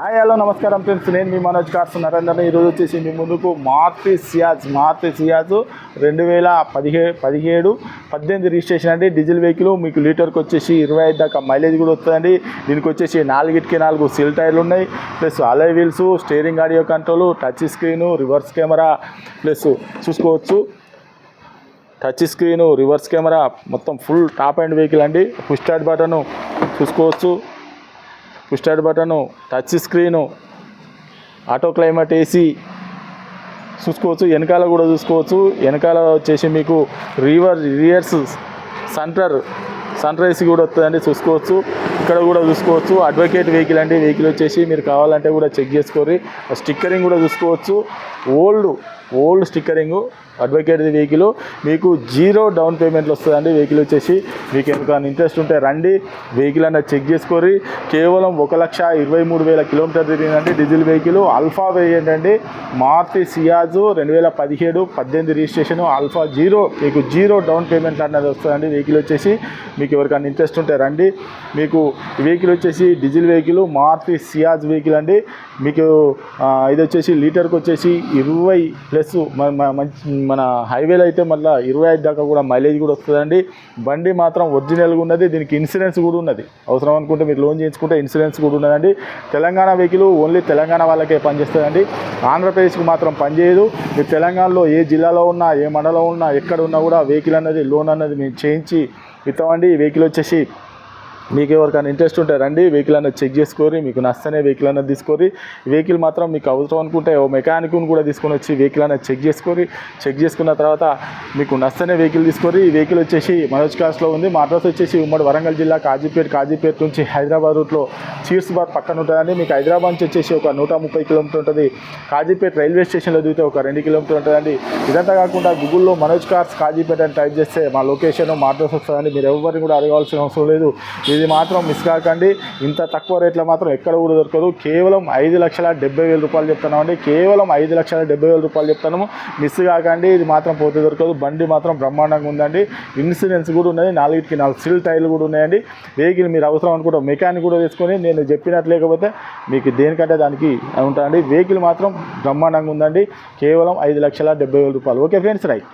Hi hello నమస్కారం friends. నేను మీ Manoj cars Narender ఈరోజు వచ్చేసి మీ ముందుకు మార్తి సియాజ్ మార్తి సియాజ్ రెండు వేల పదిహే పదిహేడు పద్దెనిమిది రిజిస్ట్రేషన్ అండి. డీజిల్ వెహికల్ మీకు లీటర్కి వచ్చేసి ఇరవై ఐదు దాకా మైలేజ్ కూడా వస్తుందండి. దీనికి వచ్చేసి నాలుగిటికి నాలుగు సిల్ టైర్లు ఉన్నాయి. Plus alloy wheels steering audio control touch screen reverse camera plus చూసుకోవచ్చు. టచ్ స్క్రీను రివర్స్ కెమెరా మొత్తం ఫుల్ టాప్ అండ్ వెహికల్ అండి. పుష్ స్టార్ట్ బటను చూసుకోవచ్చు. Start button touch screen auto climate AC చూసుకోవచ్చు వెనకాల కూడా చూసుకోవచ్చు. వెనకాల వచ్చేసి మీకు river rears centre sun rise కూడా వస్తుందండి చూసుకోవచ్చు. ఇక్కడ కూడా చూసుకోవచ్చు. అడ్వకేట్ వెహికల్ అండి వెహికల్ వచ్చేసి మీరు కావాలంటే కూడా చెక్ చేసుకోరి స్టిక్కరింగ్ కూడా చూసుకోవచ్చు. Old old stickering advocate vehicle మీకు జీరో డౌన్ పేమెంట్లు వస్తుందండి. వెహికల్ వచ్చేసి మీకు ఎందుకన్నా ఇంట్రెస్ట్ ఉంటే రండి. వెహికల్ అన్న చెక్ చేసుకోరి కేవలం ఒక లక్ష ఇరవై మూడు వేల కిలోమీటర్ తిరిగిందండి డీజిల్ వెహికల్ అల్ఫా వేరియంట్ అండి మార్తి సియాజు రెండు వేల పదిహేడు పద్దెనిమిది రిజిస్ట్రేషన్ అల్ఫా జీరో మీకు జీరో డౌన్ పేమెంట్ అన్నది వస్తుందండి. వెహికల్ వచ్చేసి మీకు ఎవరికైనా ఇంట్రెస్ట్ ఉంటే రండి. మీకు వెహికల్ వచ్చేసి diesel vehicle Maruti Ciaz vehicle అండి. మీకు ఇది వచ్చేసి లీటర్కి వచ్చేసి ఇరవై ప్లస్ మంచి మన హైవేలో అయితే మళ్ళీ ఇరవై ఐదు దాకా కూడా మైలేజ్ కూడా వస్తుందండి. బండి మాత్రం ఒరిజినల్గా ఉన్నది దీనికి ఇన్సూరెన్స్ కూడా ఉన్నది. అవసరం అనుకుంటే మీరు లోన్ చేయించుకుంటే ఇన్సూరెన్స్ కూడా ఉన్నదండి. తెలంగాణ వెహికల్ ఓన్లీ తెలంగాణ వాళ్ళకే పనిచేస్తుందండి. ఆంధ్రప్రదేశ్కి మాత్రం పనిచేయదు. మీరు తెలంగాణలో ఏ జిల్లాలో ఉన్నా ఏ మండలం ఉన్నా ఎక్కడ ఉన్నా కూడా వెహికల్ అన్నది లోన్ అన్నది మేము చేయించి ఇస్తామండి. ఈ వెహికల్ వచ్చేసి మీకు ఎవరికైనా ఇంట్రెస్ట్ ఉంటే రండి వెహికల్ అన్నది చెక్ చేసుకోరి మీకు నచ్చనే వెహికల్ అన్నది తీసుకోరి వెహికల్ మాత్రం మీకు అవసరం అనుకుంటే ఓ మెకానిక్ని కూడా తీసుకొని వచ్చి వెహికల్ అనేది చెక్ చేసుకోరి చెక్ చేసుకున్న తర్వాత మీకు నచ్చనే వెహికల్ తీసుకోరి ఈ వెహికల్ వచ్చేసి మనోజ్ కార్స్లో ఉంది. మా అడ్రస్ వచ్చేసి ఉమ్మడి వరంగల్ జిల్లా కాజీపేట కాజీపేట నుంచి హైదరాబాద్ రూట్లో చీర్స్బాద్ పక్కన ఉంటుందండి. మీకు హైదరాబాద్ నుంచి వచ్చేసి ఒక నూట ముప్పై కిలోమీటర్ ఉంటుంది. కాజీపేట రైల్వే స్టేషన్లో దిగితే ఒక రెండు కిలోమీటర్ ఉంటుందండి. ఇదంతా కాకుండా గూగుల్లో మనోజ్ కార్స్ కాజీపేట అని టైప్ చేస్తే మా లొకేషన్ మా అడ్రస్ వస్తుందండి. మీరు ఎవరిని కూడా అడగాల్సిన అవసరం లేదు. ఇది మాత్రం మిస్ కాకండి. ఇంత తక్కువ రేట్లో మాత్రం ఎక్కడ కూడా దొరకదు. కేవలం ఐదు లక్షల డెబ్బై వేల రూపాయలు చెప్తున్నామండి. కేవలం ఐదు లక్షల డెబ్బై వేల రూపాయలు చెప్తాను మిస్ కాకండి ఇది మాత్రం పోతే దొరకదు. బండి మాత్రం బ్రహ్మాండంగా ఉందండి. ఇన్సూరెన్స్ కూడా ఉన్నది. నాలుగిటికి నాలుగు సిల్ టైర్లు కూడా ఉన్నాయండి. వెహికల్ మీరు అవసరం అనుకుంటే మెకానిక్ కూడా తీసుకొని నేను చెప్పినట్టు లేకపోతే మీకు దేనికంటే దానికి ఉంటుందండి వెహికల్ మాత్రం బ్రహ్మాండంగా ఉందండి. కేవలం ఐదు లక్షల డెబ్బై వేల రూపాయలు. Okay friends right.